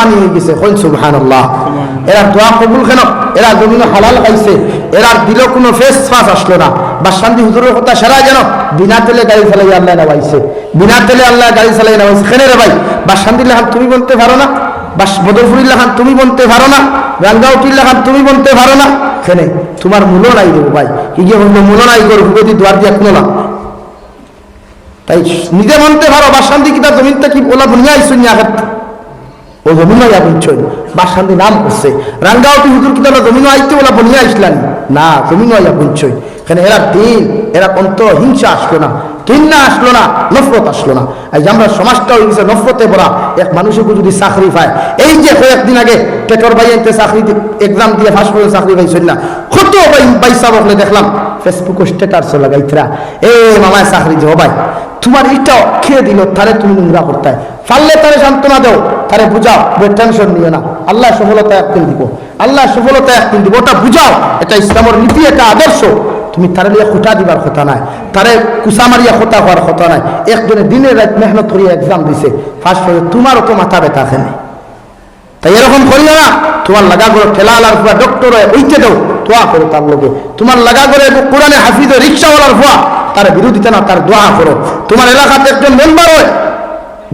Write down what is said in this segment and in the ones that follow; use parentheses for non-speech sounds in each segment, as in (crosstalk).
পানি হয়ে গেছে, হইন সুবহানাল্লাহ। এরা দোয়া কবুল কেন? এরা জমিন হালাল খাইছে এরা দিল কোনো ফেস ফাস আসলো না। বা শান্তি হুজুরের কথা সেরা যেন বিনা তেলে গাড়ি চালাই আল্লাহ নামাইছে। বিনা তেলে আল্লাহ গাড়ি চালাই নামাইছে। কেন রে ভাই? বা শান্তি লেখান তুমি বলতে পারো না? বা বদরপুরির লেখান তুমি বলতে পারো না? রাঙ্গাউটির লেখান তুমি বলতে পারো না? কেনে? তোমার মূল্য নাই দেবো ভাই। কি গিয়ে বলব মূল্য নাই করো হুগতি দুয়ার দিয়ে কোনো না। তাই নিজে মানতে পারো বা শান্তি কিতা জমিনটা কি ওলা বুনিয়া আইসুন ও জমিন ইয়া বুঝছই বা শান্তি নাম করছে। রাঙ্গাওটি হুজুর কিতা ওলা জমিন আইতে ওলা বুনিয়া আইসলান না জমিন ইয়া বুঝছই কারণ এরা দিন, এরা অন্তর হিংসা আসলো না, ঘৃণা আসলো না, নফরত আসলো না। এই যে আমরা সমাজটা হয়ে গেছে নফরতে ভরা, এক মানুষকে যদি চাকরি পায়, এই যে কয়েকদিন আগে টেটর ভাই এনতে চাকরি এক্সাম দিয়ে ফাঁস করে চাকরি পাইছেন না, কত ভাই বাইসা বকলে দেখলাম ফেসবুকে স্ট্যাটাস লাগাইতরা, এ মামায় চাকরি যে ভাই। তোমার এইটা খেয়ে দিল তারে তুমি নোংরা করতে পারলে তারে সান্ত্বনা দাও তারে বুঝাও টেনশন নিও না। আল্লাহ সফলতা একদিন দিব। আল্লাহ সফলতা একদিন দিব। ওটা বুঝাও, এটা ইসলামের নীতি, এটা আদর্শ। তুমি তারে লিয়ে খুঁটা দিবার কথা নাই। তারে কুসা মারিয়া খোটা হওয়ার কথা নাই। একজনে দিনের রাত মেহনত করিয়া এক্সাম দিছে। ফার্স্ট হয়ে তোমারও তো মাথা ব্যথা খেনে তাই এরকম করিও না। তোমার লাগা করে ঠেলা আলার ফুয়া ডক্টর ওইতে দাও। দোয়া করো তার লোকে তোমার লাগা করে কোরআনে হাফিজ রিক্সাওয়ালার ফুয়া। তার বিরোধিতা না তার দোয়া করো। তোমার এলাকাতে একজন মেম্বার হয়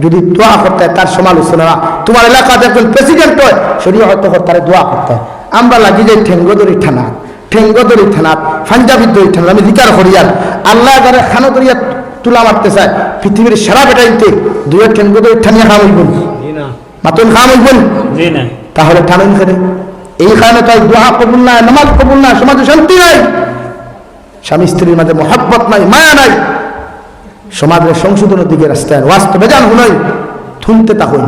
যদি দোয়া করতে হয় তার সমালোচনা না তোমার এলাকাতে একজন প্রেসিডেন্ট হয় সেটি হয়তো তার দোয়া করতে হয়। আমরা লাগি যে ঠেঙ্গদরি থানা। ঠেঙ্গদরি থানা পাঞ্জাবি দরি থানা আমি জিকার করিয়ার আল্লাহ যারা খানো দরিয়া তুলা মারতে চায়। পৃথিবীর সেরা বেটাইতে দুয়ের ঠেঙ্গদরি থানিয়া খাম হইবেন মাতুন খাম হইবেন তাহলে টানেন করে এই কারণে তাই দোয়া কবুল নাই নামাজ কবুল নাই সমাজে শান্তি নাই। স্বামী স্ত্রীর মাঝে মহাব্বত নাই, মায়া নাই। সমাজের সংশোধনের দিকে রাস্তায় ওয়াস্ত বেজান হুনই থুনতে তা হই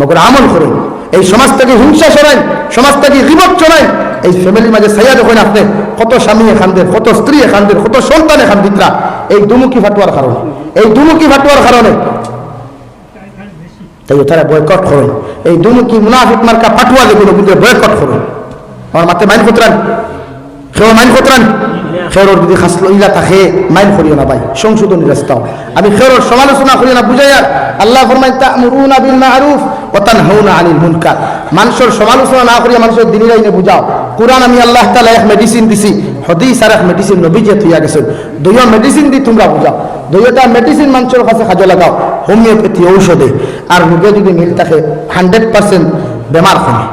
মগর আমল করুন। এই সমাজ থেকে হিংসা সরাই সমাজ থেকে রিবত চড়াই এই ফ্যামিলির মাঝে সাইয়া দেখুন আপনি, কত স্বামী এখান এখানদের কত স্ত্রী এখান এখানদের কত সন্তান এখান দিতরা এই দুমুখী ফাটুয়ার কারণে, এই দুমুখী ফাটুয়ার কারণে। তাই তারা বয়কট করুন। এই দুমুখী মুনাফিক মার্কা ফাটুয়া যেগুলো বয়কট করুন। আমার মাতে মাইন খতরান সেও মাইন খতরান। খেরোর যদি খাসলো ইলা থাকে মাইন করিও না ভাই, সংশোধনী রাস্তাও আমি খেরোর সমালোচনা করি না বুঝাই আর আল্লাহ ফরমাই তা'মুরুনা বিল মা'রুফ ওয়া তানহাউনা আনিল মুনকার। মানুষের সমালোচনা না করিয়া মানুষের দিনের আইনে বুঝাও। কোরআন আমি আল্লাহ তালা এক মেডিসিন দিছি, হদিস আর এক মেডিসিন নবী যে থইয়া গেছেন। দুইও মেডিসিন দি তোমরা বুঝাও। দুইটা মেডিসিন মানুষের কাছে কাজে লাগাও, হোমিওপ্যাথি, ঔষধে। আর রোগে যদি মিল থাকে হান্ড্রেড পার্সেন্ট বেমার কমে।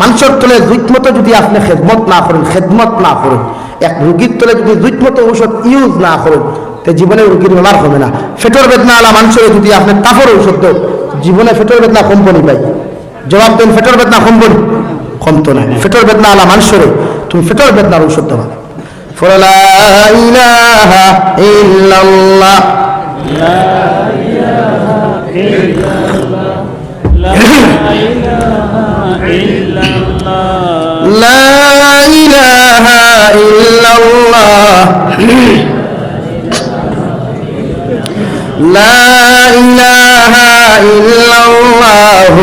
মানুষের তলে জুইত যদি আপনি খেদমত না করেন, খেদমত না করেন, এক রুগীর তলে যদি জুইত ঔষধ ইউজ না করেন, তে জীবনে রুগীর বেমার হবে না। ফেটর বেদনা আলা মানুষের যদি আপনি তাফর ঔষধ দেন, জীবনে ফেটর বেদনা কম্পনি পাই জবাব দেন, ফেটর বেদনা কম্পনি? কমতো না ফেটর বেদনা আলা মানুষের তুমি ফেটর বেদনার ঔষধ দেওয়া ফলা ইলাহা ইল্লাল্লাহ। لا إله إلا الله لا إله إلا الله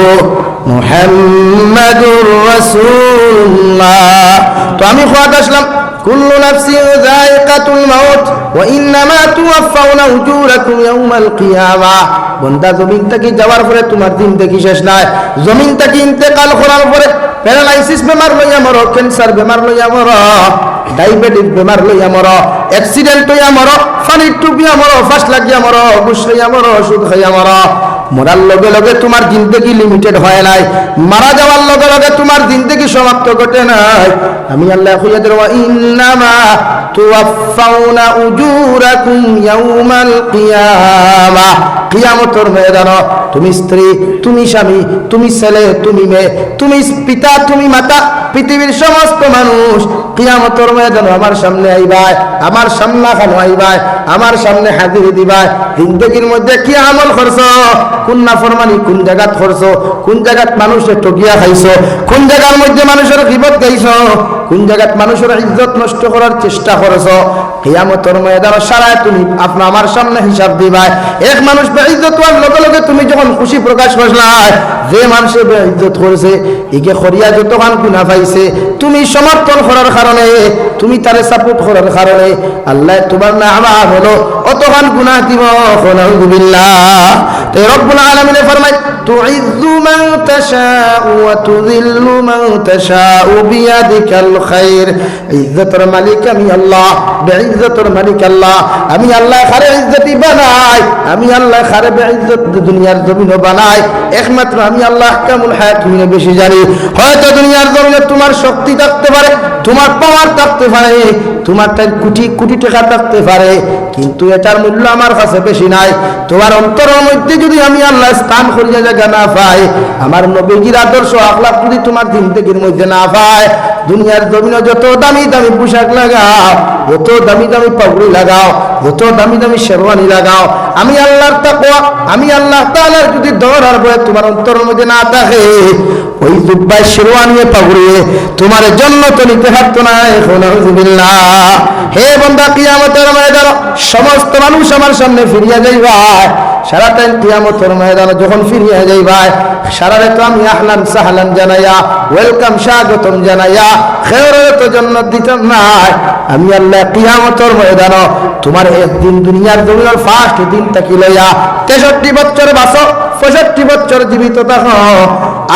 محمد رسول الله তো আমি খোয়াত আসলাম كل نفس ذائقة الموت وإنما توفون أجوركم يوم القيامة বন্দা জমিন থেকে যাওয়ার পরে তোমার দিন দেখি শেষ নাই জমিন থেকে ইন্তেকাল করার পরে প্যারালাইসিস বেমার লইয়া মরো ক্যান্সার বেমার লইয়া মরো ডায়াবেটিস বেমার লইয়া মরো অ্যাক্সিডেন্ট হইয়া মরো ফানির টুপিয়া মরো ফাঁস লাগিয়া মরো ঘুষ হইয়া মরো ওষুধ খাইয়া মরো মরার লগে লগে তোমার জিন্দগি লিমিটেড হয় নাই মারা যাওয়ার লগে লগে তোমার জিন্দগি সমাপ্ত ঘটে নাই। আমি আল্লাহ দেব, ইন্নামা তুওয়াফাউনা উজুরাকুম ইয়াউমাল কিয়ামা। কিয়ামতের ময়দান তুমি স্ত্রী, তুমি স্বামী, তুমি ছেলে, তুমি মেয়ে, তুমি পিতা, তুমি মাতা, পৃথিবীর সমস্ত মানুষ কিয়ামতের ময়দান আমার সামনে আইবাই আমার সামনা খানো আইবাই আমার সামনে হাজির দিবাই জিন্দগির মধ্যে কি আমল করছ? কোন নাফরমানি কোন জায়গাত করছ? কোন জায়গাত মানুষের টকিয়া খাইছ? কোন জায়গার মধ্যে মানুষের বিপদ গাইছ কোন জায়গাত মানুষের ইজ্জত নষ্ট করার চেষ্টা করছ? কিয়ামতের ময়দান সারা তুমি আপনা আমার সামনে হিসাব দিবাই এক মানুষ ইজ্জত হওয়ার লগে লগে তুমি যখন খুশি প্রকাশ করলাই যে মানুষে ইজ্জত করেছে, একে খরিয়া যতখান গুণা পাইছে, তুমি সমর্থন করার কারণে, তুমি তারে সাপোর্ট করার কারণে, আল্লাহ তোমার না আমার হলো অতখান গুণা দিব। নাউযুবিল্লাহ তো রব্বুল আলামিনে ফরমায় তুইজ্জু মান তাশাউ ওয়া তুযিল্লু মান তাশাউ বিয়াদিকাল বেশি জানি। হয়তো দুনিয়ার জমিনে তোমার শক্তি থাকতে পারে, তোমার পাওয়ার থাকতে পারে, তোমার তাই কোটি কোটি টাকা থাকতে পারে, কিন্তু এটার মূল্য আমার কাছে বেশি নাই। তোমার অন্তরের মধ্যে যদি আমি আল্লাহ স্থান করিয়া জায়গা না পাই, আমার নবীজির আদর্শ আখলাপ যদি তোমার জিন্দগির মধ্যে না পায়, দুনিয়ার জমিনে, যত দামি দামি পোশাক লাগাও, যত দামি দামি পাগড়ি লাগাও, যত দামি দামি শেরওয়ানি লাগাও, আমি আল্লাহর তাকওয়া, আমি আল্লাহ তাআলার যদি দৌড়ার বয়ে তোমার অন্তরের মধ্যে না থাকে, ওই জুব্বাই শেরওয়ানি পাগড়িয়ে তোমার জন্য তো নিতে পারতো না, এখন হে বান্দা, কিয়ামতের ময়দানে সমস্ত মানুষ আমার সামনে ফিরিয়া যাইবা। সারা টাইম কিয়ামতের ময়দানে যখন ফিরিয়া যাইবা সারা রাত আমি আহলান সাহলান জানাইয়া, ওয়েলকাম স্বাগতম জানাইয়া, খেয়রের তো জান্নাত দিতাম নাই। আমি আল্লাহ কিয়ামতের ময়দানে তোমার একদিন দুনিয়ার জমিনের ফার্স্ট দিন তাকি লইয়া তেষট্টি বছর বাসো, পঁয়ষট্টি বছর জীবিত থাকো,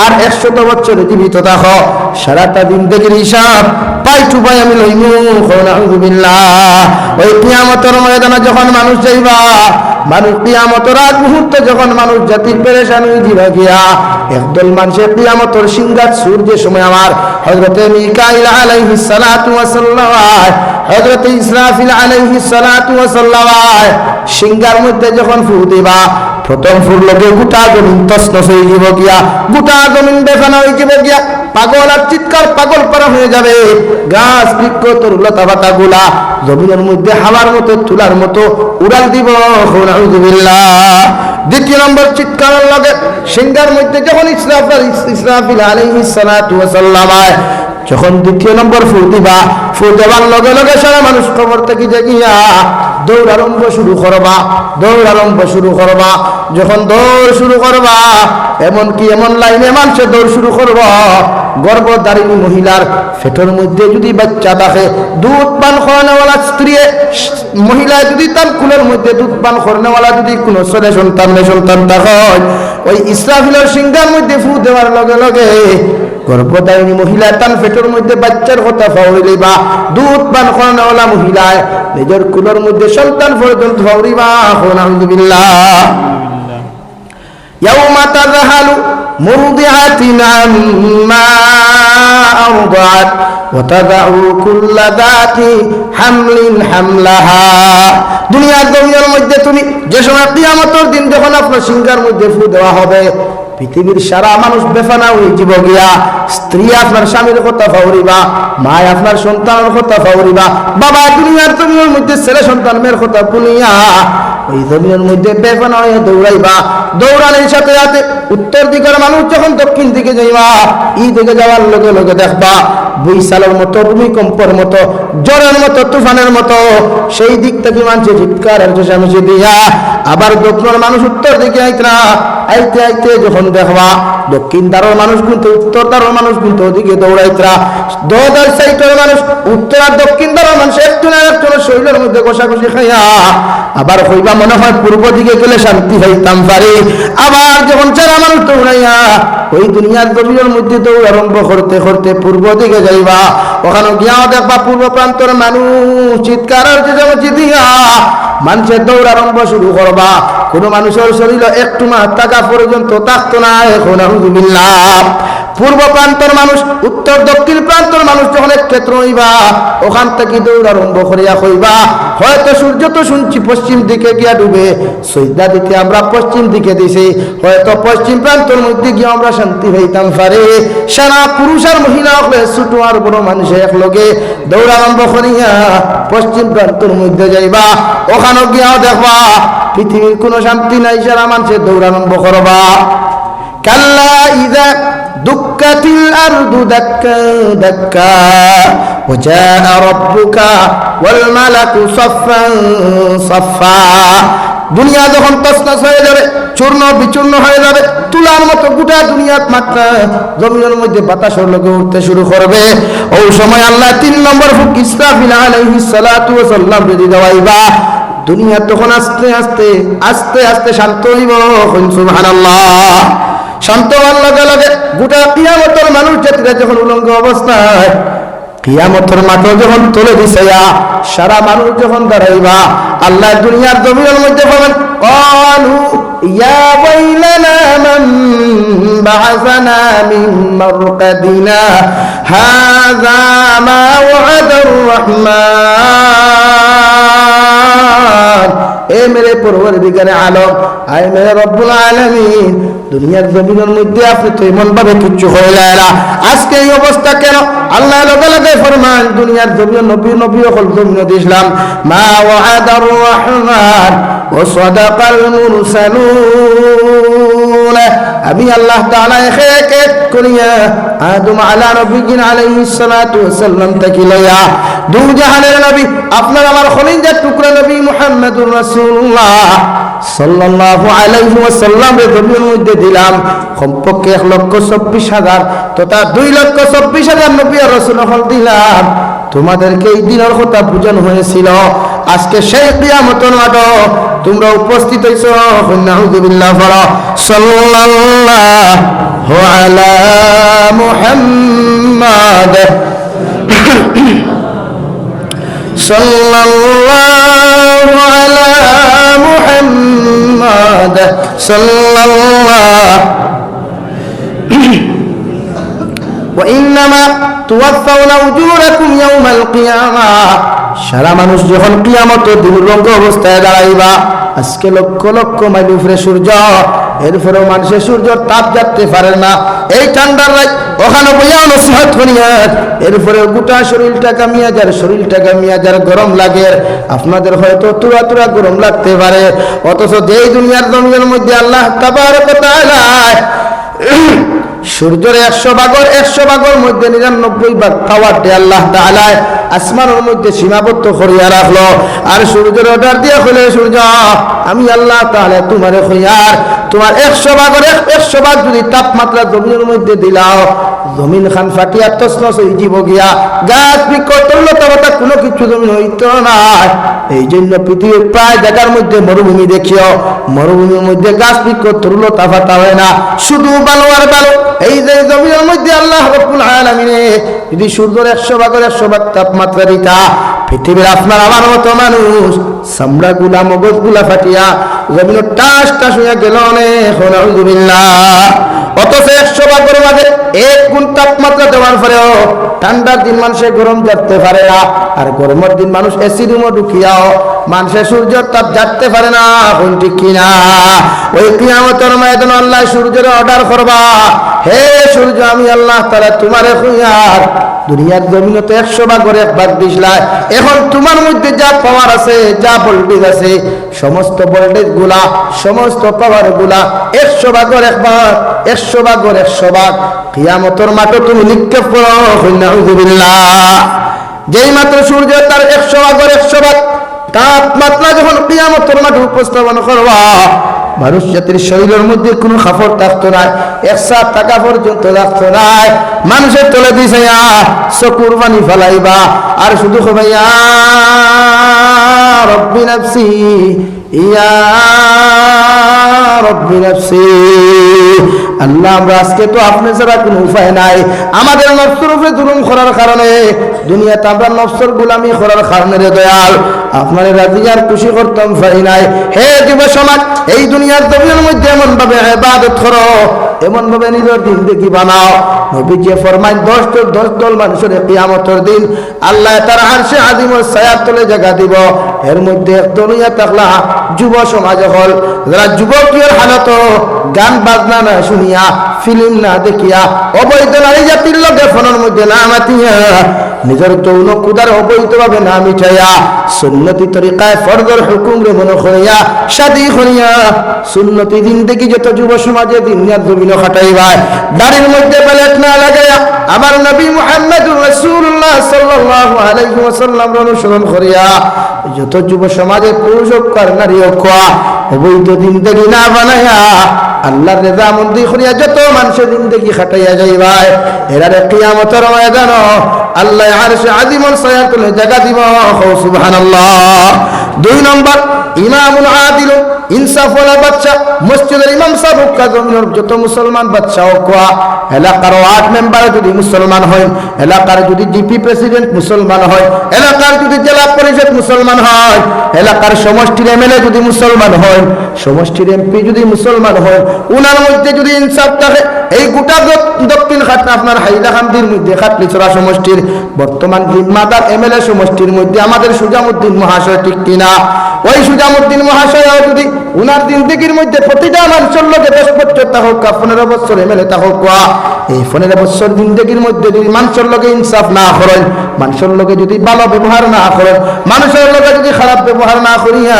আর একশত বছর জীবিত থাকো। সারাটা দিন দেখে হিসাব, পাই টু পাই আমি লইমু ওই কিয়ামতের ময়দানে যখন মানুষ যাইবা মানুষ কিয়ামতের আগ মুহূর্তে যখন মানুষ জাতির পেরেশান দিবা গিয়া একদল মানুষের কিয়ামতের সিংহাত যে সময় আমার হজরতে মিকাইল আলাইহিস সালাতু ওয়াস সালাম হযরতে ইসরাফিল আলাইহিস সালাতু ওয়াস সালাম সিংহার মধ্যে যখন ফু দিবা ফুল লগে গোটা জমিন তসনস হয়ে যাব গিয়া, গোটা জমিন বেফানা হয়ে যাব গিয়া, পাগল আর চিৎকার পাগল করা হয়ে যাবে। গাছ বৃক্ষ তরুলতা পাতা গুলা, জমিনের মধ্যে হাওয়ার মতো তুলার মতো উড়াল দিব। দ্বিতীয় নম্বর চিৎকারের লগে, সিংহার মধ্যে যখন ইসরাফিল ইসরাফিল ওয়াস সালাম যখন দ্বিতীয় নম্বর ফু দিবা ফু লগে লগে সারা মানুষ খবর থেকে দেখিয়া দৌড় আরম্ভ শুরু করবা দৌড় আরম্ভ শুরু করবা। যখন দৌড় শুরু করবা, এমন কি এমন লাইনে মানুষের দৌড় শুরু করব? গর্ভধারিণী মহিলার ফেটোর মধ্যে যদি বাচ্চা থাকে দুধ পান খাওয়ানোওয়ালা স্ত্রী, মহিলা যদি তার কুলের মধ্যে দুধ পান করানোওয়ালা যদি কোনো ছেলে সন্তান সন্তান থাকে ওই ইসরাফিলের সিংহার মধ্যে ফু দেওয়ার লগে লগে গর্ভধারিণী মহিলা তার পেটের মধ্যে বাচ্চার কথা ফাউরিলে বা দুধ পান করানোওয়ালা মহিলায় নিজের কুলের মধ্যে সন্তান পর্যন্ত ফাউরিবা আলহামদুলিল্লাহ يوم تذهل مرضعة عما أرضعت وتضع كل ذات حمل حملها দুনিয়ার জমিনের মধ্যে তুমি যে সময় কিয়ামতের দিন যখন আপনার সিংহার মধ্যে ফু দেওয়া হবে পৃথিবীর সারা মানুষ বেফানা হয়ে যাব গিয়া। স্ত্রী আপনার স্বামীর কথা ফাউরিবা মায় আপনার সন্তানের কথা ফাউরিবা বাবা, দুনিয়ার তুমি মধ্যে ছেলে সন্তান মেয়ের কথা বলিয়া ওই জমিনের মধ্যে বেফানা হয়ে দৌড়াইবা। দৌড়ানোর সাথে সাথে উত্তর দিকের মানুষ যখন দক্ষিণ দিকে যাইবা ই দিকে যাওয়ার লগে লগে দেখবা, বৈশালের মতো, ভূমিকম্পর মতো জ্বরের মতো, তুফানের মতো, সেই দিক থেকে মানুষের চিৎকার আবার দক্ষিণের মানুষ উত্তর দিকে আইতরা আইতে আইতে যখন দেখবা, দক্ষিণ দ্বারের মানুষ কিন্তু উত্তর দ্বারের মানুষ কিন্তু ওদিকে দৌড়াইতরা দোদার সাইটের মানুষ উত্তর আর দক্ষিণ দ্বারের মানুষ একজনের একজনের শরীরের মধ্যে কষাকষি খাইয়া আবার হইবা মনে হয় পূর্ব দিকে গেলে শান্তি হইতাম পারে। আবার যখন যারা মানুষ দৌড়াইয়া ওই দুনিয়ার জমিনের মধ্যে দৌড় আরম্ভ করতে করতে পূর্ব দিকে যাইবা। ওখানে গিয়া দেখবা পূর্ব প্রান্তর মানুষ চিৎকার মানুষের দৌড় আরম্ভ শুরু করবা। কোনো মানুষের শরীর একটু টাকা পর্যন্ত থাকতো না। এখন আলহামদুলিল্লাহ পূর্ব প্রান্তর মানুষ, উত্তর দক্ষিণ প্রান্তর মানুষ যখন ক্ষেত্র হইবা, ওখান থেকে দৌড় আরম্ভ করিয়া হইবা হয়তো সূর্য তো শুনছি পশ্চিম দিকে গিয়া ডুবে সৈদা দিতে আমরা পশ্চিম দিকে দিছি, হয়তো পশ্চিম প্রান্তর মধ্যে গিয়ে আমরা শান্তি হইতাম পারে। সারা পুরুষ আর মহিলা হলে ছোট আর বড় মানুষ একলগে দৌড় আরম্ভ করিয়া পশ্চিম প্রান্তর মধ্যে যাইবা, ওখানে গিয়া দেখবা, পৃথিবীর কোনো শান্তি নাই, সারা মানুষের দৌড় আরম্ভ করবা। কাল্লা ইদা دكت الأرض دكا دكا وجاء ربك والملك صفا صفا দুনিয়া যখন তসনস হয়ে যাবে চূর্ণ বিচূর্ণ হয়ে যাবে তুলার মতো গোটা দুনিয়াত মাত্রা জমিনের মধ্যে বাতাসের লোকে উঠতে শুরু করবে ওই সময় আল্লাহ তিন নম্বর ফুক ইসরাফিল আলাইহিস সালাতু ওয়া সাল্লাম যদি দেওয়াইবা দুনিয়া তখন আস্তে আস্তে আস্তে আস্তে শান্ত হইব সুবহানাল্লাহ শান্ত হওয়ার লগে লগে গোটা কিয়ামতের মানুষ জাতিরা যখন উলঙ্গ অবস্থায় কিয়ামতের মাঠে যখন তুলে দিছে সারা মানুষ যখন দাঁড়াইবা আল্লাহ দুনিয়ার জমিনের মধ্যে পাবেন قالوا يا ويلنا من بعثنا من مرقدنا هذا ما وعد الرحمن এ মেরে পরবর্তীকারে আলম আয় মেরে রব্বুল আলমিন, দুনিয়ার জমিনের মধ্যে আপনি তো এমন ভাবে কিচ্ছু হয়ে না। আজকে এই অবস্থা কেন? আল্লাহ লগে লগে ফরমান, দুনিয়ার জমিন নবী নবী হল জমিন ইসলাম মা ওয়াদার রহমান ও সদাকাল মুরসালুন। আমি আল্লাহ এক এক করিয়া আদম জাহানের নবী, আপনার আমার টুকরা নবী দিলাম। কমপক্ষে এক লক্ষ চব্বিশ হাজার তথা দুই লক্ষ চব্বিশ হাজার নবী আর দিলাম। তোমাদেরকে এই দিনের কথা বুঝানো হয়েছিল আজকে সেই কিয়ামতের মাঠ তোমরা উপস্থিত হইছ নাউযুবিল্লাহ ফলা সাল্লাল্লাহু আলা মুহাম্মাদ صلى الله على محمد صلى الله وإنما সারা মানুষ যখন কিয়ামত দুর্লঙ্গ অবস্থায় দাঁড়াইবা, আজকে লক্ষ লক্ষ মাইল উপরে সূর্য এরপরে মানুষের সূর্য তাপ যাতে পারে না। এই ঠান্ডার রাত, ওখানে বইয়া নসিহত করিয়ার এরপরে গোটা শরীরটা কামিয়া যার, শরীরটা কামিয়া যার গরম লাগে। আপনাদের হয়তো তুরা তুরা গরম লাগতে পারে। অথচ যেই দুনিয়ার দমিয়ার মধ্যে আল্লাহ তাবার কথা সূর্যের একশো বাগর একশো বাগর মধ্যে নিরানব্বই ভাগ দিয়ে আল্লাহ তালায় আসমানের মধ্যে সীমাবদ্ধ করিয়া রাখল। আর সূর্যের অর্ডার দিয়ে হলে সূর্য, আমি আল্লাহ তাহলে তোমার হইয়ার তোমার একশো বাগর একশো বাগ যদি তাপমাত্রা জমিনের মধ্যে দিলাও জমিন খান ফাটিয়া তসনস হয়ে জীব গিয়া। গাছ পাতা কোনো কিছু জমিন হইতো না এই জন্য পৃথিবীর প্রায় জায়গার মধ্যে মরুভূমি দেখিও। মরুভূমির মধ্যে গাছ বৃক্ষ তরলতা পাতা হয় না। শুধু বালো আর বালো। এই যে জমিনের মধ্যে আল্লাহ রব্বুল আলামিনে যদি সূর্যের একশো ভাগের একশো ভাগ তাপমাত্রা দিতা, পৃথিবীর আপনার আমার মতো মানুষ সামড়া গুলা মগজগুলা ফাটিয়া জমিনের টাস টাস হইয়া গেল অনেক অথচ একশো ভাগের মাঝে এক গুণ তাপমাত্রা দেওয়ার পরেও ঠান্ডার দিন মানুষে গরম জানতে পারে না। আর গরমের দিন মানুষ এসি রুমও ঢুকিয়াও মানুষের সূর্যের তাপ জানতে পারে না কোন ঠিক কিনা? ওই কিয়ামতের ময়দান আল্লাহ সূর্যের অর্ডার করবা। হে সূর্য, আমি আল্লাহ তারা তোমারে খুঁয়ার। দুনিয়ার জমিনে তো একশো ভাগ করে এক ভাগ দিসলায় এখন তোমার মধ্যে যা পাওয়ার আছে, যা ভোল্টেজ আছে, সমস্ত ভোল্টেজগুলা, সমস্ত পাওয়ারগুলা একশো ভাগর এক ভাগ একশো ভাগর একশো ভাগ। কিয়ামতর মাঠে তুমি নিক্ষেপ করো যেই মাত্র সূর্য তার একশো ভাগর একশো ভাগ তাপমাত্রা যখন কিয়ামতর মাঠে উপস্থাপন করবা, মানুষ জাতির শরীরের মধ্যে কোনো খাফর থাকতো না একশা টাকা পর্যন্ত থাকতো না। মানুষের তলে দিছে চকুর পানি ফেলাইবা, আর শুধু খবাইয়া রব্বি নাফসি, ইয়া রব্বি নাফসি। আল্লাহ, আমরা আজকে তো আপনি ছাড়া কোনো উপায় নাই। আমাদের নফসের উপরে জুলুম করার কারণে দুনিয়াতে আমরা নফসের গুলামি করার কারণে দয়াল। আপনার রাজি আর খুশি করতাম পারি নাই। হে যুব সমাজ, এই দুনিয়ার জমিনের মধ্যে এমন ভাবে ইবাদত করো। এমন ভাবে নিজের দিন দেখি বানাও। নবী যে ফরমাইন, দশ দল দশ দল মানুষের কিয়ামতের দিন আল্লাহ তার আরশে আজিমর ছায়ার তলে জায়গা দিব। এর মধ্যে দুনিয়া থাকলা যুব সমাজ হল। যারা যুবকের হালত, গান, বাজনা না শুনিয়া ফিল্ম না দেখিয়া, অবৈধ নারী জাতির লগে ফোনের মধ্যে না মাতিয়া, নিজের যৌন কুদার অবৈধ ভাবে না মিঠাইয়া সুন্নতি তরিকায় ফরদর হুকুম রে মনে করিয়া শাদি করিয়া সুন্নতি দিন দেখি যত যুব সমাজে দিন জমিন খাটাইবা দাড়ির মধ্যে প্যালেট না লাগাইয়া আমার নবী মুহাম্মদুর রাসূলুল্লাহ সাল্লাল্লাহু আলাইহি ওয়াসাল্লাম অনুসরণ করিয়া যত যুব সমাজে পুরুষ হোক আর নারী হোক, অবৈধ জিন্দগি না বানায়া আল্লাহর রেজা মন্দি করিয়া যত মানুষের জিন্দগি খাটাইয়া যাইবাই এরারে কিয়ামতের ময়দান আল্লাহ দিব। সুবহানাল্লাহ। দুই নম্বর, ইমামুল আদিল ইনসাফওয়ালা বাচ্চা, মসজিদের ইমাম সাহেব হোক্কা যত মুসলমান বাচ্চা হোকা এলাকার ওয়ার্ড মেম্বার যদি মুসলমান হয় এলাকার যদি জিপি প্রেসিডেন্ট মুসলমান হয়, এলাকার যদি জেলা পরিষদ মুসলমান হয়, এলাকার সমষ্টির এমএলএ যদি মুসলমান হয় সমষ্টির এমপি যদি মুসলমান হয় উনার মধ্যে যদি ইনসাফ থাকে, এই গোটা দক্ষিণ খাত আপনার হাইলাকান্দির মধ্যে খাটলিচড়া সমষ্টির, বর্তমান জিম্মাদার এমএলএ সমষ্টির মধ্যে, আমাদের সুজামুদ্দিন মহাশয় ঠিক কিনা? ওই সুজামুদ্দিন মহাশয় যদি উনার জিন্দগির মধ্যে প্রতিটা মানুষের লোকে দশ বছর তা হোক পনেরো বছর এমএলএ তা হোক এই পনেরো বছর জিন্দগির মধ্যে যদি মানুষের লোকে ইনসাফ না করেন, মানুষের লোকে যদি ভালো ব্যবহার না করেন, মানুষের লোকে যদি খারাপ ব্যবহার না করিয়া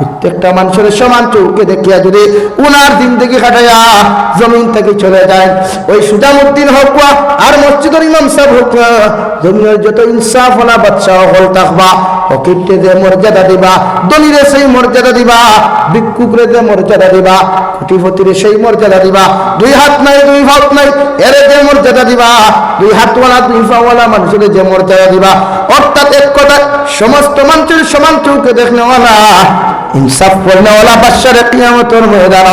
প্রত্যেকটা মানুষের সমান চৌকে দেখিয়া যদি উনার জিন্দগি কাটাইয়া জমিন থেকে চলে যায়, ওই সুজামুদ্দিন হোক আর মসজিদের ইমাম সাহেব হোক জমিনের যত ইনসাফ হলা বাচ্চা হল থাকবা ফকিরকে যে মর্যাদা দিবা দলিরে সেই মর্যাদা দিবা, ভিক্ষুকরে যে মর্যাদা দিবা, কোটিপতিরে সেই মর্যাদা দিবা, দুই হাত নাই, দুই ভাত নাই, এর যে মর্যাদা দিবা, দুই হাতওয়ালা দুই পাওয়ালা মানুষের যে মর্যাদা দিবা, অর্থাৎ এক কথা, সমস্ত মানুষের সমান চৌকে দেখনেওয়ালা ইনসাফ করনেওয়ালা বাদশার কিয়ামতের ময়দান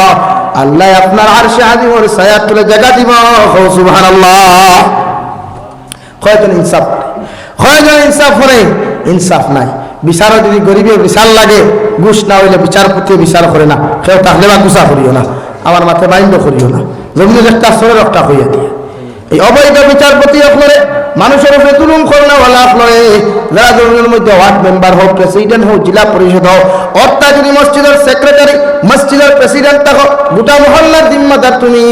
আল্লাহ আপনার আরশে আজিমর ছায়া তুলে জায়গা দিব। সুবহানাল্লাহ। কয়জন ইনসাফ কয়জন ইনসাফ করে? ইনসাফ নাই। বিচারও যদি গরিবে বিচার লাগে, ঘুষ না হইলে বিচারপতি বিচার করে না। কেউ তাহলে বা গুসা করিও না। আমার মাথায় বাইন্দ করিও না। জমিনের একটা সরে রক্ষা হইয়া দিয়ে। এই অবৈধ বিচারপতি আপনারে মানুষের উপরে তুলুম করোনা বলা আপনারে রাজনীতির মধ্যে ওয়ার্ড মেম্বার হোক, প্রেসিডেন্ট হোক, জেলা পরিষদ হোক অর্থাৎ যদি মসজিদের সেক্রেটারি, মসজিদের প্রেসিডেন্ট থাকো গোটা মহল্লার জিম্মাদার তুমি।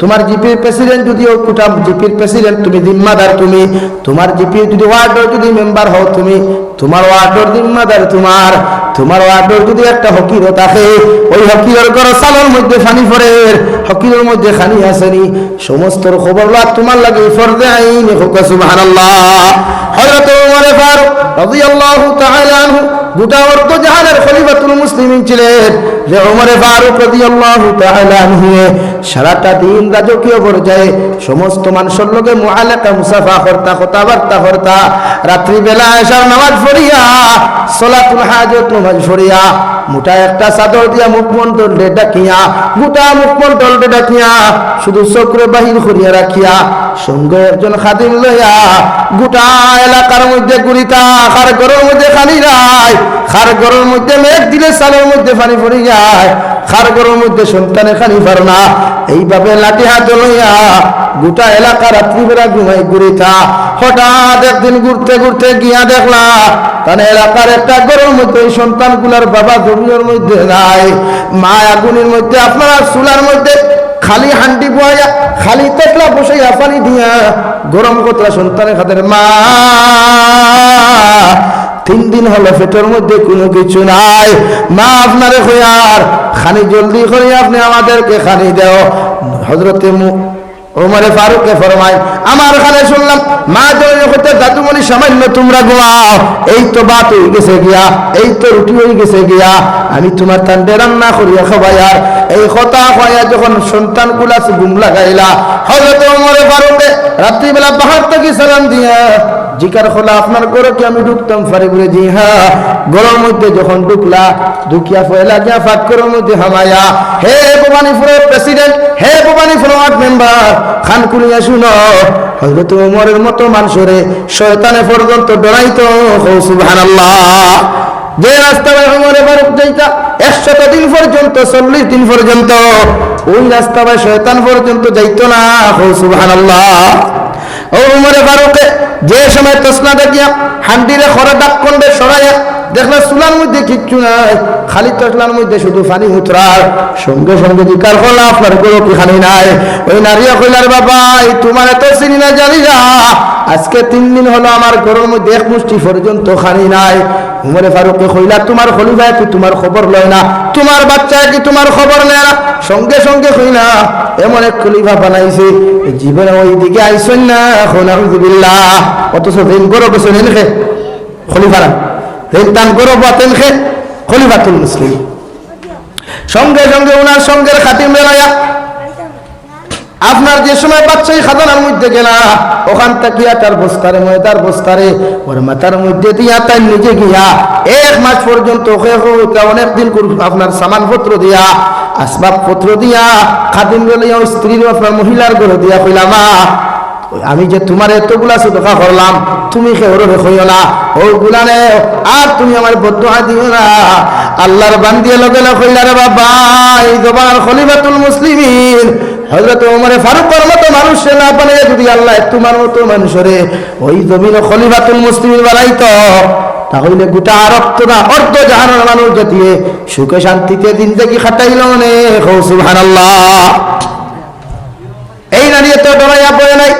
তোমার জিপির প্রেসিডেন্ট যদি হোক গোটা জিপির প্রেসিডেন্ট তুমি, জিম্মাদার তুমি। তোমার জিপির যদি ওয়ার্ডের যদি মেম্বার হও তুমি তোমার ওয়ার্ডের জিম্মাদার তোমার তোমার ওয়ার্ডের যদি একটা হকিরও থাকে, ওই হকিরের ঘর সালোর মধ্যে ফানি ফরে হকিরের মধ্যে খানি আসেনি। সমস্ত খবর তোমার লাগে ফরদে আইন হোক, সুবহানাল্লাহ। হযরত ওমর ফারুক রাদিয়াল্লাহু তাআলা আনহু গোটা অর্ধ জাহানের খলিফাতুল মুসলিমিন ছিলেন। যে ওমর ফারুক রাদিয়াল্লাহু তাআলা আনহু সারাটা দিন রাজকীয় পর্যায়ে সমস্ত মানুষের লগে মুআলাকা, মুসাফা করতা, কথাবার্তা করতা রাত্রি বেলা এসার নামাজ পড়িয়া, সলাতুল হাজত নামাজ পড়িয়া, মোটা একটা চাদর দিয়া মুখমন্ডল ডাকিয়া, গোটা মুখমন্ডল ডাকিয়া, শুধু চক্র বাহির করিয়া রাখিয়া, সঙ্গে একজন খাদিম লইয়া গোটা এলাকার মধ্যে গুড়িতা খার ঘরের মধ্যে খানি নাই। খার ঘরের মধ্যে মেঘ দিলে সালের মধ্যে পানি পড়ে যায়। খার ঘরের মধ্যে সন্তানে খানি পার না। এইভাবে লাঠি হাত লইয়া গোটা এলাকা রাত্রিবেলা ঘুমাই ঘুরিতা হঠাৎ একদিন ঘুরতে ঘুরতে গিয়া দেখলা তাহলে এলাকার একটা ঘরের মধ্যে এই সন্তানগুলার বাবা জমির মধ্যে নাই। মা আগুনের মধ্যে, আপনারা চুলার মধ্যে খালি হান্ডি বয়া খালি তেতলা বসাইয়া পানি দিয়া গরম কতলা সন্তানের খাদের মা, তিন দিন হলো পেটের মধ্যে কোনো কিছু নাই। মা, আপনারে আর? খানি জলদি করে আপনি আমাদেরকে খানি দেও। হজরতে ওমরে ফারুককে ফরমায়, আমার খানে শুনলাম, মা জয় হতে দাদুমণি সামান্য তোমরা ঘুমাও এই তো বাত হয়ে গেছে গিয়া, এই তো রুটি হয়ে গেছে গিয়া। আমি তোমার তান্ডে রান্না করিয়া খাবাই আর এই কথা হইয়া যখন সন্তানগুলা ঘুম লাগাইলা হজরত ওমরে ফারুকে রাত্রিবেলা পাহাড় থেকে সালাম দিয়া, জিকার খোলা, আপনার ঘরে কি আমি ঢুকতাম ফারে বলে জি হ্যাঁ গরুর মধ্যে যখন ঢুকলা ঢুকিয়া ফয়লা গিয়া ফাট করার মধ্যে হামায়া, হে ভবানীপুরের প্রেসিডেন্ট হে ভবানীপুর ওয়ার্ড মেম্বার খান কুলিয়া শুনো। হজরত ওমরের মতো মানুষরে শয়তানে পর্যন্ত ডরাইতো। সুবহানাল্লাহ। যে রাস্তায় ওমরে ফারুক যাইতা, একশত দিন পর্যন্ত, চল্লিশ দিন পর্যন্ত, ওই রাস্তায় শয়তান পর্যন্ত যাইতো না। সুবহানাল্লাহ। ও উমরে ফারুকে, যে সময় তসনা দেখিয়া হান্ডিরে খরা ডাক কন্ডে সরাইয়া দেখলে চুলার মধ্যে কিচ্ছু নাই, খালি তসলার মধ্যে শুধু পানি উতরার। সঙ্গে সঙ্গে জিকার করলা, আপনার কোনো কি খানি নাই? ওই নারিয়া কইলার বাবা তোমার এত চিনি না জানি না। আজকে তিন দিন হলো আমার ঘরের মধ্যে এক মুষ্টি পর্যন্ত খানি নাই। উমরে ফারুককে কইলা, তোমার খলিফা কি তোমার খবর লয় না? তোমার বাচ্চা কি তোমার খবর নেয় না? সঙ্গে সঙ্গে কইলা, এমন এক খলিফা বানাইছে, জীবনে ওই দিকে আইসন না, এখন আলহামদুলিল্লাহ অথচ দিন গরব বসে খে খলিফারা তান গরব বাতেন খে খলিফাতুল মুসলিম। সঙ্গে সঙ্গে ওনার সঙ্গে খাতিম বেলায়া। আপনার যে সময় বাচ্চাই খাজানার মধ্যে গেলা। ওখান থেকে তার বস্তারে, ময়দার বস্তারে, ওর মাথার মধ্যে দিয়া তাই নিজে গিয়া, এক মাস পর্যন্ত অনেক দিন আপনার সামান পত্র দিয়া আসবাব পত্র দিয়া, খাদিম গলিয়া স্ত্রীর আপনার মহিলার গলে দিয়া কইলাম আমি যে তোমার এতগুলা সুদকা করলাম, তুমি না? নে আর তুমি আমার বদুয়া দিও না। আল্লাহর বান্দিয়ে লগে কইলারে বাবা, এই জবান খলিফাতুল না তাহলে গোটা রক্ত না, অর্ধ জাহানোর মানুষ যদি সুখে শান্তিতে দিন দেখি খাটাইল নে। সুবহানাল্লাহ। এই নারী তো ডরাইয়া পড়ে নাই।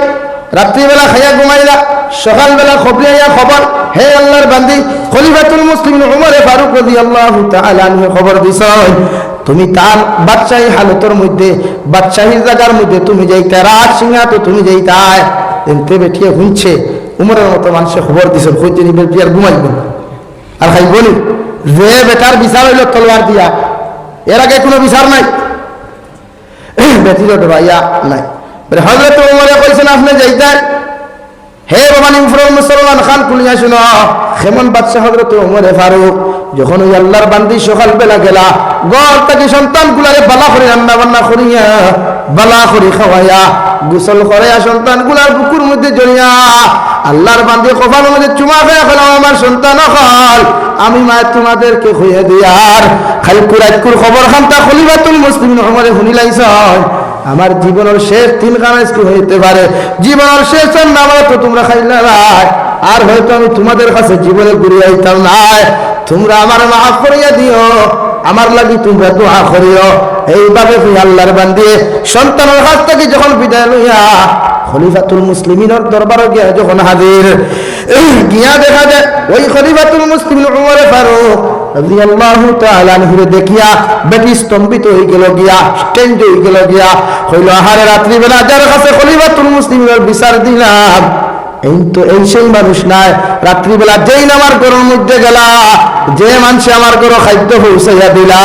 রাত্রিবেলা খাইয়া ঘুমাইলা, সকালবেলা খবরিয়া খবর, হে আল্লাহর বান্দি, খলিফাতুল মুসলিম উমরে ফারুক রাদিয়াল্লাহু তাআলা আনহু খবর দিছয় তুমি তার বাদশাহী হালতের মধ্যে, বাদশাহীর জায়গার মধ্যে তুমি যাইতে রাত সিংহা তো তুমি যাইতায় এনতে বেঠিয়ে হুঁচছে উমরের মতো মানুষের খবর দিছ খুঁজতে নিবে আর ঘুমাইবেন আর খাই বলি যে বেটার বিচার হইল তলোয়ার দিয়া, এর আগে কোনো বিচার নাই? ব্যতীত ভাইয়া নাই। হজরত উমরে কইছেন, আপনি যাইতেন হে বাবা নিমফরল মুসলমান খান কুলিয়া শুনো। খেমন বাদশাহ হজরত উমরে ফারুক, যখন ওই আল্লাহর বান্দি সকাল বেলা গেলা গড় তাকে সন্তান গুলারে বালা করে রান্না বান্না করিয়া, বালা করি খাওয়াইয়া, গোসল করাইয়া সন্তানগুলার বুকুর মধ্যে জড়িয়া, আল্লাহর বান্দি কপাল মধ্যে চুমা খেয়ে ফেলাম, আমার সন্তান অকল, আমি মা তোমাদেরকে হইয়া দিয়ার খালি কুরাইত কুর খবর খান্তা খলিফাতুল মুসলিম উমরে শুনিলাইছ? আমার জীবনের শেষ তিন খানা স্কুল হইতে পারে। জীবনের শেষ নামা তো তোমরা খাইলে আর হয়তো আমি তোমাদের কাছে জীবনে ঘুরে আইতাম নাই তোমরা আমার মাফ করিয়া দিও। আমার লাগি তোমরা দোয়া করিও। এইভাবে আল্লাহর বান্দিয়ে সন্তানের কাছ থেকে যখন বিদায় লইয়া খলিফাতুল মুসলিমিনের দরবারে গিয়া যখন হাজির গিয়া দেখা যায়, ওই খলিফাতুল মুসলিমিন উমরে ফারুক দেখিয়া বেটি স্তম্ভিত গেল গিয়া গেল গিয়া হইল নাই, রাত্রিবেলা যেই নামার ঘরের মধ্যে গেলা, যে মানুষে আমার ঘর খাদ্য পৌঁছাইয়া দিলা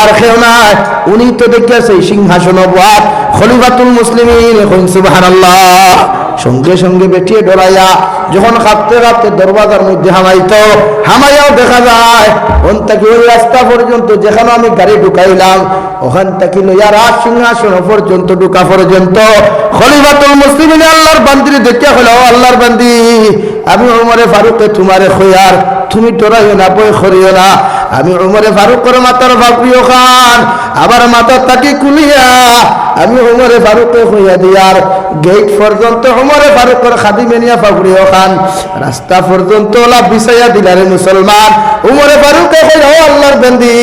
আর কেউ নাই উনি তো দেখিয়াছে সঙ্গে সঙ্গে বেটিয়ে যখন মধ্যে হামাইত, হামাইয়াও দেখা যায় ওই রাস্তা পর্যন্ত যেখানে আমি গাড়ি ঢুকাইলাম, ওখান থেকে লইয়া রাজ সিংহাসন পর্যন্ত, ঢুকা পর্যন্ত খলিফাতুল মুসলিম আল্লাহর বান্দির দেখিয়া হলো আল্লাহর বান্দি আমি ওমরে ফারুকে তোমারে খয়ার, তুমি ডরাইও না, বই করিও না। আমি উমরে ফারুকের মাতার বাপিও খান আবার মাথার তাকে কুলিয়া। আমি উমরে ফারুকে হইয়া দিয়ার, গেট পর্যন্ত উমরে ফারুকের খাদি মেনিয়া ফাগুড়িও খান। রাস্তা পর্যন্ত ওলা বিছাইয়া দিলারে মুসলমান। উমরে ফারুকে হইয়া আল্লাহর বন্দি,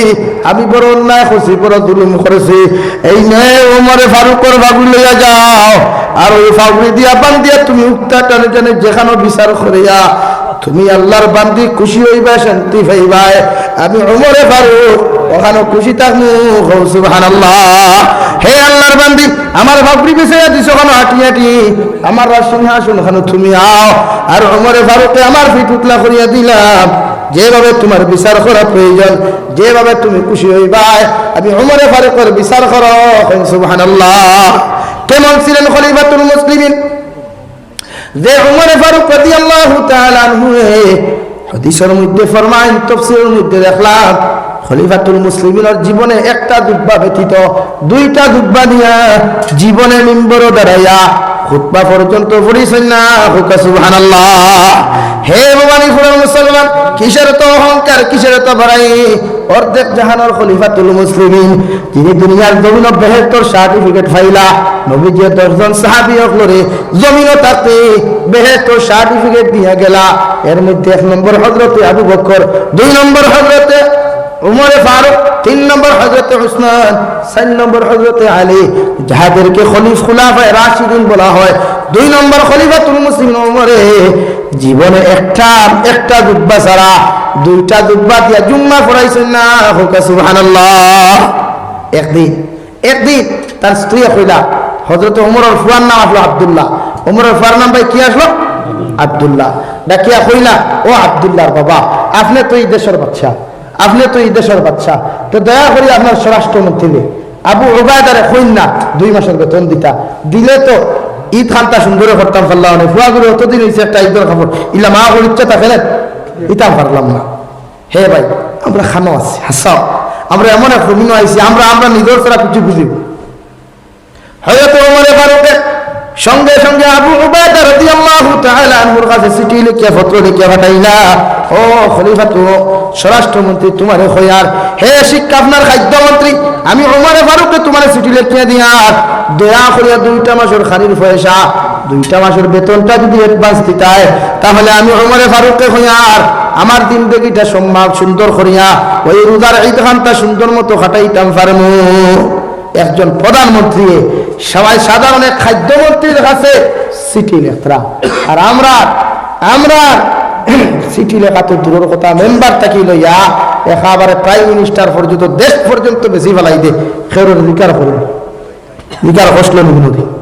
আমি বড় অন্যায় খুশি বড় দুলুম করেছি। এই নয় উমরে ফারুকের বাবুল লইয়া যাও। আর ওই ফাগুড়ি দিয়া বান দিয়া তুমি উক্তা টানে টানে যেখানে বিচার করিয়া, তুমি আল্লাহর বান্দি খুশি হইবা, শান্তি পাইবাই আমি উমরে ফারুক, ওখানে খুশি থাকমু। সুবহানাল্লাহ। হে আল্লাহর বান্দি, আমার ভাবরি বিষয়ে দিছ ওখানে হাঁটি হাঁটি? আমার সিংহাসন ওখানে তুমি আও। আর উমরে ফারুকে আমার ফিট উতলা করিয়া দিলাম। যেভাবে তোমার বিচার করা প্রয়োজন, যেভাবে তুমি খুশি হইবাই আমি উমরে ফারুকের বিচার করো। সুবহানাল্লাহ। কেমন ছিলেন খলিফাতুল মুসলিমিন? যে উমর ফারুক রাদিয়াল্লাহু তাআলা আনহু হাদিসের মধ্যে ফরমায় তাফসীরের মধ্যে দেখলাম, খলিফাতুল মুসলিমিনের জীবনে একটা দুব্বা ব্যতীত দুইটা দুব্বা দিয়া জীবনে মিম্বর দাঁড়াইয়া খুতবা পর্যন্ত পড়িছেন না। হুকা সুবহানাল্লাহ। হে ভবানী ফুলের মুসলমান, কিসের তো অহংকার, কিসের তো বড়াই? অর্ধেক জাহানোর খলিফাতুল মুসলিমিন, তিনি দুনিয়ার জমিন বেহেস্তর সার্টিফিকেট ফাইলা, নবীজির দশজন সাহাবি অকলরে জমিন তাতে বেহেস্তর সার্টিফিকেট দিয়া গেলা। এর মধ্যে এক নম্বর হজরতে আবু বকর, দুই নম্বর হজরতে উমরে ফারুক, তিন নম্বর হজরতে উসমান, চার নম্বর হজরতে আলী যাহাদেরকে খলিফ খুলাফায় রাশিদিন বলা হয়। দুই নম্বর খলিফাতুল মুসলিম উমরে, জীবনে একটা একটা দুব্বা ছাড়া দুইটা দুব্বা দিয়া জুম্মা পড়াইছেন না। হুকা, সুবহানাল্লাহ। একদিন একদিন তার স্ত্রী কইলা হজরত উমরের ফুয়ার নাম আসলো আব্দুল্লাহ। উমরের ফুয়ার নাম ভাই কি আসলো? আব্দুল্লাহ। ডাকিয়া কইলা, ও আব্দুল্লাহর বাবা, আপনি তো এই দেশের বাচ্চা আপনি তো এই দেশের বাচ্চা। তো দয়া করি আপনার স্বরাষ্ট্রমন্ত্রী আবু ওবায়দারে কইন দুই মাসের বেতন দিতা। দিলে তো ঈদ খানটা সুন্দর করতাম পারলাম না ফুয়াগুলো অতদিন হয়েছে একটা ঈদের খবর। ইলা মা ওর ইচ্ছা থাকে ইতাম পারলাম না। হে ভাই, আমরা খানো আছি, হাসাও। আমরা এমন এক আইছি, আমরা আমরা নিজের ছাড়া কিছু বুঝি হয়তো ওমরে ফারুকে সঙ্গে সঙ্গে আবু উবায়দা রাদিয়াল্লাহু তাআলা আনহুর কাছে চিঠি লিখিয়া, পত্র লিখিয়া পাঠাইলা, ও খলিফা তো স্বরাষ্ট্রমন্ত্রী তোমারে হইয়ার হে শিক্ষা, আপনার খাদ্যমন্ত্রী, আমি ওমরে ফারুককে তোমার চিঠি লিখিয়া দিয়ার দয়া করিয়া দুইটা মাসের খানির পয়সা দুইটা মাসের বেতনটা যদি অ্যাডভান্স দিতায়, তাহলে আমি ওমরে ফারুককে হইয়ার আমার দিন দেখিটা সম্মান সুন্দর করিয়া, ওই রোজার ঈদ খানটা সুন্দর মতো খাটাইতাম পারমু একজন প্রধানমন্ত্রী, সবাই সাধারণের খাদ্যমন্ত্রীর কাছে চিঠি লেখরা। আর আমরা আমরা (clears throat) চিঠি লেখা তো দূরের কথা, মেম্বার থাকি লইয়া একেবারে প্রাইম মিনিস্টার পর্যন্ত, দেশ পর্যন্ত বেশি ফেলাই দে। খেরোর অধিকার করুন। অধিকার হসলেন নদী